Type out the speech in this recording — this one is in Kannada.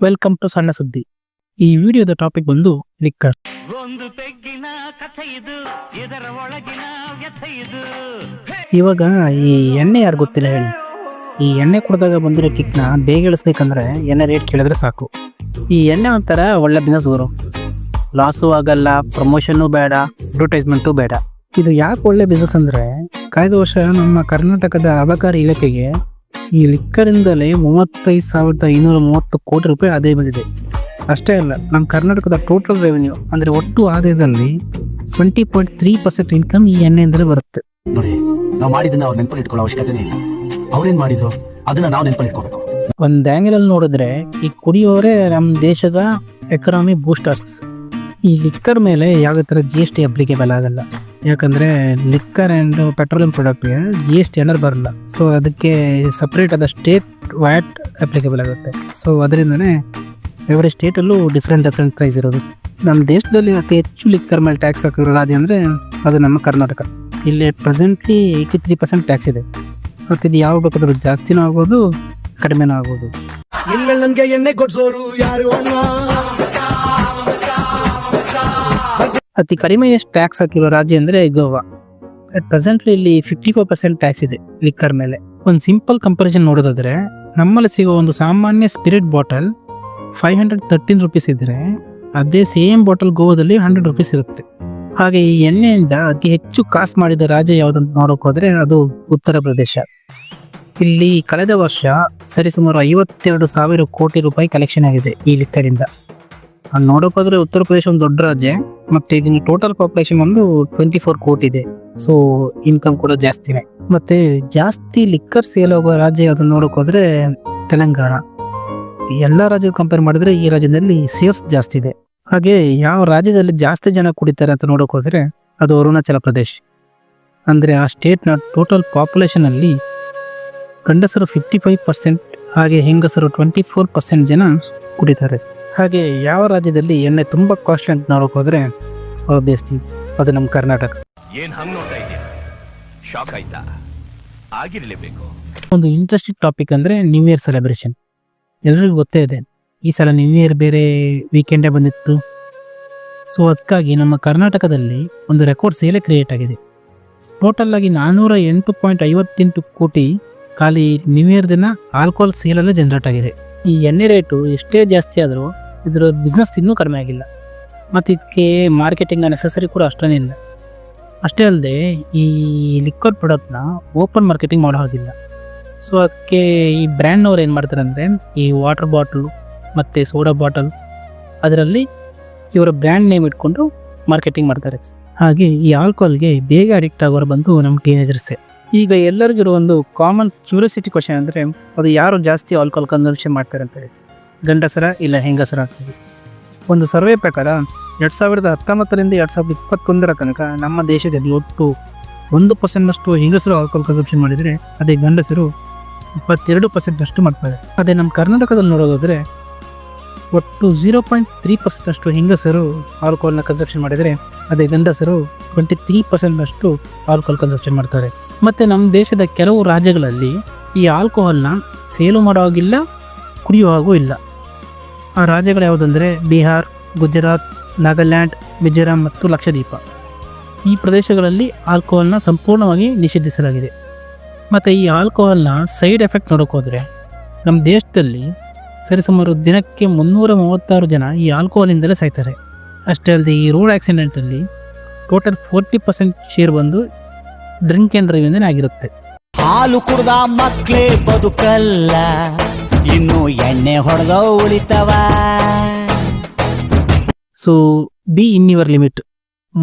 ವೆಲ್ಕಮ್ ಟು ಸಣ್ಣ ಸುದ್ದಿ. ಈ ವಿಡಿಯೋದ ಟಾಪಿಕ್ ಬಂದು ಲಿಕ್ಕರ್ ಒಂದು ಪೆಗ್ಗಿನ ಕಥೆ ಇದು ಇದರ ಒಳಗಿನ ವ್ಯಥೆ ಇದು. ಇವಾಗ ಈ ಎಣ್ಣೆ ಯಾರು ಗೊತ್ತಿಲ್ಲ ಹೇಳಿ. ಈ ಎಣ್ಣೆ ಕುಡಿದಾಗ ಬಂದಿರೋ ಕಿಕ್ನ ಬೇಗ ಇಳಿಸ್ಬೇಕಂದ್ರೆ ಎಣ್ಣೆ ರೇಟ್ ಕೇಳಿದ್ರೆ ಸಾಕು. ಈ ಎಣ್ಣೆ ಒಂಥರ ಒಳ್ಳೆ ಬಿಸ್ನೆಸ್ ಗುರು. ಲಾಸು ಆಗಲ್ಲ ಪ್ರಮೋಷನ್ನು ಬೇಡ ಅಡ್ವರ್ಟೈಸ್ಮೆಂಟು ಬೇಡ. ಇದು ಯಾಕೆ ಒಳ್ಳೆ ಬಿಸ್ನೆಸ್ ಅಂದ್ರೆ ಕಳೆದ ವರ್ಷ ನಮ್ಮ ಕರ್ನಾಟಕದ ಅಬಕಾರಿ ಇಲಾಖೆಗೆ ಈ ಲಿಕ್ಕರಿಂದಲೇ ಮೂವತ್ತೈದು ಸಾವಿರದ ಐನೂರ ಮೂವತ್ತು ಕೋಟಿ ರೂಪಾಯಿ ಆದಾಯ ಬಂದಿದೆ. ಅಷ್ಟೇ ಅಲ್ಲ ನಮ್ಮ ಕರ್ನಾಟಕದ ಟೋಟಲ್ ರೆವೆನ್ಯೂ ಅಂದರೆ ಒಟ್ಟು ಆದಾಯದಲ್ಲಿ twenty point three percent income ಈ ಎಣ್ಣೆಯಿಂದಲೇ ಬರುತ್ತೆ. ನೋಡಿ ನಾವು ಮಾಡಿದ್ದನ್ನ ಅವ್ರು ನೆನಪಲ್ಲಿ ಇಟ್ಕೊಳ್ಳೋ ಅವಶ್ಯಕತೆನೇ ಇಲ್ಲ. ಅವ್ರೇನ್ ಮಾಡಿದ್ರು? ಅದನ್ನ ನಾವು ನೆನಪಲ್ಲಿ ಇಟ್ಕೋಬೇಕು. ಒಂದು ಆ್ಯಂಗಲಲ್ಲಿ ನೋಡಿದ್ರೆ ಈ ಕುಡಿಯೋರೇ ನಮ್ಮ ದೇಶದ ಎಕನಾಮಿ ಬೂಸ್ಟರ್ಸ್ ಈ ಲಿಕ್ಕರ್ ಮೇಲೆ ಯಾವುದೇ ಥರ ಜಿ ಎಸ್ ಟಿ ಅಪ್ಲಿಕೇಬಲ್ ಆಗಲ್ಲ. ಯಾಕಂದ್ರೆ ಲಿಕ್ಕರ್ ಅಂಡ್ ಪೆಟ್ರೋಲಿಯಂ ಪ್ರಾಡಕ್ಟ್ಗೆ ಜಿ ಎಸ್ ಟಿ ಏನಾರು ಬರಲ್ಲ. ಸೊ ಅದಕ್ಕೆ ಸಪ್ರೇಟ್ ಆದ ಸ್ಟೇಟ್ ವ್ಯಾಟ್ ಅಪ್ಲಿಕೇಬಲ್ ಆಗುತ್ತೆ. ಸೊ ಅದರಿಂದನೇ ಎವ್ರಿ ಸ್ಟೇಟಲ್ಲೂ ಡಿಫ್ರೆಂಟ್ ಡಿಫ್ರೆಂಟ್ ಪ್ರೈಸ್ ಇರೋದು. ನಮ್ಮ ದೇಶದಲ್ಲಿ ಅತಿ ಹೆಚ್ಚು ಲಿಕ್ಕರ್ ಮೇಲೆ ಟ್ಯಾಕ್ಸ್ ಹಾಕಿರೋ ರಾಜ್ಯ ಅಂದರೆ ಅದು ನಮ್ಮ ಕರ್ನಾಟಕ. ಇಲ್ಲಿ presently eighty three percent tax ಇದೆ. ಮತ್ತು ಇದು ಯಾವ ಬೇಕಾದರೂ ಜಾಸ್ತಿನೂ ಆಗ್ಬೋದು, ಕಡಿಮೆನೂ ಆಗ್ಬೋದು. ನನಗೆ ಎಣ್ಣೆ ಕೊಡಿಸೋರು ಯಾರು ಅತಿ ಕಡಿಮೆ ಎಷ್ಟು ಟ್ಯಾಕ್ಸ್ ಹಾಕಿರೋ ರಾಜ್ಯ ಅಂದರೆ ಗೋವಾ. ಅಟ್ ಪ್ರೆಸೆಂಟ್ಲಿ ಇಲ್ಲಿ ಫಿಫ್ಟಿ ಫೋರ್ ಪರ್ಸೆಂಟ್ ಟ್ಯಾಕ್ಸ್ ಇದೆ ಲಿಕ್ಕರ್ ಮೇಲೆ. ಒಂದು ಸಿಂಪಲ್ ಕಂಪಾರಿಸನ್ ನೋಡೋದಾದ್ರೆ, ನಮ್ಮಲ್ಲಿ ಸಿಗೋ ಒಂದು ಸಾಮಾನ್ಯ spirit bottle five hundred thirteen rupees ಇದ್ದರೆ ಅದೇ ಸೇಮ್ ಬಾಟಲ್ ಗೋವಾದಲ್ಲಿ ಹಂಡ್ರೆಡ್ ರುಪೀಸ್ ಇರುತ್ತೆ. ಹಾಗೆ ಈ ಎಣ್ಣೆಯಿಂದ ಅತಿ ಹೆಚ್ಚು ಕಾಸ್ ಮಾಡಿದ ರಾಜ್ಯ ಯಾವುದಂತ ನೋಡೋಕೆ ಹೋದರೆ ಅದು ಉತ್ತರ ಪ್ರದೇಶ. ಇಲ್ಲಿ ಕಳೆದ ವರ್ಷ ಸರಿಸುಮಾರು ಐವತ್ತೆರಡು ಸಾವಿರ ಕೋಟಿ ರೂಪಾಯಿ ಕಲೆಕ್ಷನ್ ಆಗಿದೆ ಈ ಲಿಕ್ಕರಿಂದ ನೋಡೋಕ್ಕೋದ್ರೆ ಉತ್ತರ ಪ್ರದೇಶ ಒಂದು ದೊಡ್ಡ ರಾಜ್ಯ. ಮತ್ತೆ ಇದನ್ನ ಟೋಟಲ್ ಪಾಪ್ಯುಲೇಷನ್ ಒಂದು ಟ್ವೆಂಟಿ ಫೋರ್ ಕೋಟಿ ಇದೆ. ಸೊ ಇನ್ಕಮ್ ಕೂಡ ಜಾಸ್ತಿನೇ ಮತ್ತೆ ಜಾಸ್ತಿ ಲಿಕ್ಕರ್ ಸೇಲ್ ಆಗೋ ರಾಜ್ಯ ಯಾವ್ದನ್ನ ನೋಡಕ್ ತೆಲಂಗಾಣ. ಎಲ್ಲ ರಾಜ್ಯ ಕಂಪೇರ್ ಮಾಡಿದ್ರೆ ಈ ರಾಜ್ಯದಲ್ಲಿ ಸೇಲ್ಸ್ ಜಾಸ್ತಿ ಇದೆ. ಹಾಗೆ ಯಾವ ರಾಜ್ಯದಲ್ಲಿ ಜಾಸ್ತಿ ಜನ ಕುಡಿತಾರೆ ಅಂತ ನೋಡಕ್ ಅದು ಅರುಣಾಚಲ ಪ್ರದೇಶ್. ಅಂದ್ರೆ ಆ ಸ್ಟೇಟ್ನ ಟೋಟಲ್ ಪಾಪ್ಯುಲೇಷನ್ ಅಲ್ಲಿ ಗಂಡಸರು ಫಿಫ್ಟಿ ಫೈವ್ ಪರ್ಸೆಂಟ್ ಹಾಗೆ ಹೆಂಗಸರು ಟ್ವೆಂಟಿ ಫೋರ್ ಪರ್ಸೆಂಟ್ ಜನ ಕುಡಿತಾರೆ. ಹಾಗೆ ಯಾವ ರಾಜ್ಯದಲ್ಲಿ ಎಣ್ಣೆ ತುಂಬ ಕಾಸ್ಟ್ಲಿ ಅಂತ ನೋಡೋಕೆ ಹೋದ್ರೆ ಆಬ್ವಿಯಸ್ಲಿ ಅದು ನಮ್ಮ ಕರ್ನಾಟಕ. ಏನ್ ಹಂಗ್ ನೋಡ್ತಾ ಇದೆಯಾ ಶಾಕ್ ಆಯ್ತಾ? ಆಗಿರ್ಲೇಬೇಕು. ಒಂದು ಇಂಟ್ರೆಸ್ಟಿಂಗ್ ಟಾಪಿಕ್ ಅಂದರೆ ನ್ಯೂ ಇಯರ್ ಸೆಲೆಬ್ರೇಷನ್ ಎಲ್ರಿಗೂ ಗೊತ್ತೇ ಇದೆ ಈ ಸಲ ನ್ಯೂ ಇಯರ್ ಬೇರೆ ವೀಕೆಂಡೇ ಬಂದಿತ್ತು. ಸೊ ಅದಕ್ಕಾಗಿ ನಮ್ಮ ಕರ್ನಾಟಕದಲ್ಲಿ ಒಂದು ರೆಕಾರ್ಡ್ ಸೇಲೆ ಕ್ರಿಯೇಟ್ ಆಗಿದೆ. ಟೋಟಲ್ ಆಗಿ ನಾನ್ನೂರ ಎಂಟು ಪಾಯಿಂಟ್ ಐವತ್ತೆಂಟು ಕೋಟಿ ಖಾಲಿ ನ್ಯೂ ಇಯರ್ ದಿನ ಆಲ್ಕೋಹಾಲ್ ಸೇಲಲ್ಲೇ ಜನರೇಟ್ ಆಗಿದೆ. ಈ ಎಣ್ಣೆ ರೇಟು ಎಷ್ಟೇ ಜಾಸ್ತಿ ಆದರೂ ಇದರ ಬಿಸ್ನೆಸ್ ಇನ್ನೂ ಕಡಿಮೆ ಆಗಿಲ್ಲ. ಮತ್ತು ಇದಕ್ಕೆ ಮಾರ್ಕೆಟಿಂಗ್ ನೆಸಸರಿ ಕೂಡ ಅಷ್ಟೇ ಇಲ್ಲ. ಅಷ್ಟೇ ಅಲ್ಲದೆ ಈ ಲಿಕ್ವರ್ ಪ್ರಾಡಕ್ಟ್ನ ಓಪನ್ ಮಾರ್ಕೆಟಿಂಗ್ ಮಾಡೋ ಹಾಗಿಲ್ಲ. ಸೊ ಅದಕ್ಕೆ ಈ ಬ್ರ್ಯಾಂಡ್ನವ್ರು ಏನು ಮಾಡ್ತಾರೆ ಅಂದರೆ ಈ ವಾಟರ್ ಬಾಟಲು ಮತ್ತು ಸೋಡಾ ಬಾಟಲ್ ಅದರಲ್ಲಿ ಇವರ ಬ್ರ್ಯಾಂಡ್ ನೇಮ್ ಇಟ್ಕೊಂಡು ಮಾರ್ಕೆಟಿಂಗ್ ಮಾಡ್ತಾರೆ. ಹಾಗೆ ಈ ಆಲ್ಕೋಹಾಲ್ಗೆ ಬೇಗ ಅಡಿಕ್ಟ್ ಆಗೋರು ಬಂದು ನಮ್ಮ ಟೀನೇಜರ್ಸೇ ಈಗ ಎಲ್ಲರಿಗಿರೋ ಒಂದು ಕಾಮನ್ ಕ್ಯೂರಿಯಾಸಿಟಿ ಕ್ವಶನ್ ಅಂದರೆ, ಅದು ಯಾರು ಜಾಸ್ತಿ ಆಲ್ಕೋಹಾಲ್ ಕನ್ಸಂಪ್ಷನ್ ಮಾಡ್ತಾರೆ ಅಂತ ಹೇಳಿ. ಗಂಡಸರ ಇಲ್ಲ ಹೆಂಗಸರ ಅಂತೇಳಿ ಒಂದು ಸರ್ವೆ ಪ್ರಕಾರ, ಎರಡು ಸಾವಿರದ ಹತ್ತೊಂಬತ್ತರಿಂದ ಎರಡು ಸಾವಿರದ ಇಪ್ಪತ್ತೊಂದರ ತನಕ ನಮ್ಮ ದೇಶದಲ್ಲಿ ಒಟ್ಟು ಒಂದು ಪರ್ಸೆಂಟ್ನಷ್ಟು ಹೆಂಗಸರು ಆಲ್ಕೋಹಾಲ್ ಕನ್ಸಂಪ್ಷನ್ ಮಾಡಿದರೆ, ಅದೇ ಗಂಡಸರು ಇಪ್ಪತ್ತೆರಡು ಪರ್ಸೆಂಟ್ನಷ್ಟು ಮಾಡ್ತಾರೆ. ಅದೇ ನಮ್ಮ ಕರ್ನಾಟಕದಲ್ಲಿ ನೋಡೋದಾದರೆ, ಒಟ್ಟು ಝೀರೋ ಪಾಯಿಂಟ್ ತ್ರೀ ಪರ್ಸೆಂಟ್ನಷ್ಟು ಹೆಂಗಸರು ಆಲ್ಕೋಹಾಲ್ನ ಕನ್ಸಂಪ್ಷನ್ ಮಾಡಿದರೆ, ಅದೇ ಗಂಡಸರು ಟ್ವೆಂಟಿ ತ್ರೀ ಪರ್ಸೆಂಟ್ನಷ್ಟು ಆಲ್ಕೋಹಾಲ್ ಕನ್ಸಂಪ್ಷನ್ ಮಾಡ್ತಾರೆ. ಮತ್ತು ನಮ್ಮ ದೇಶದ ಕೆಲವು ರಾಜ್ಯಗಳಲ್ಲಿ ಈ ಆಲ್ಕೋಹಾಲ್ನ ಸೇಲು ಮಾಡೋ ಹಾಗಿಲ್ಲ, ಕುಡಿಯೋ ಹಾಗೂ ಇಲ್ಲ. ಆ ರಾಜ್ಯಗಳು ಯಾವುದಂದರೆ ಬಿಹಾರ್, ಗುಜರಾತ್, ನಾಗಾಲ್ಯಾಂಡ್, ಮಿಜೋರಾಂ ಮತ್ತು ಲಕ್ಷದ್ವೀಪ. ಈ ಪ್ರದೇಶಗಳಲ್ಲಿ ಆಲ್ಕೋಹಾಲ್ನ ಸಂಪೂರ್ಣವಾಗಿ ನಿಷೇಧಿಸಲಾಗಿದೆ. ಮತ್ತು ಈ ಆಲ್ಕೋಹಾಲ್ನ ಸೈಡ್ ಎಫೆಕ್ಟ್ ನೋಡೋಕ್ಕೋದ್ರೆ ನಮ್ಮ ದೇಶದಲ್ಲಿ ಸರಿಸುಮಾರು ದಿನಕ್ಕೆ ಮುನ್ನೂರ ಮೂವತ್ತಾರು ಜನ ಈ ಆಲ್ಕೋಹಾಲಿಂದಲೇ ಸಾಯ್ತಾರೆ. ಅಷ್ಟೇ ಅಲ್ಲದೆ ಈ ರೋಡ್ ಆಕ್ಸಿಡೆಂಟಲ್ಲಿ ಟೋಟಲ್ ಫೋರ್ಟಿ ಪರ್ಸೆಂಟ್ ಶೇರ್ ಬಂದು ಡ್ರಿಂಕ್ ಆ್ಯಂಡ್ ಅಂದ್ರೆ ಆಗಿರುತ್ತೆ. ಹಾಲು ಕುಡ್ದ ಮಕ್ಳೇ ಬದುಕಲ್ಲ ಇನ್ನು ಎಣ್ಣೆ ಹೊಡೆದ ಉಳಿತವ. So be in your limit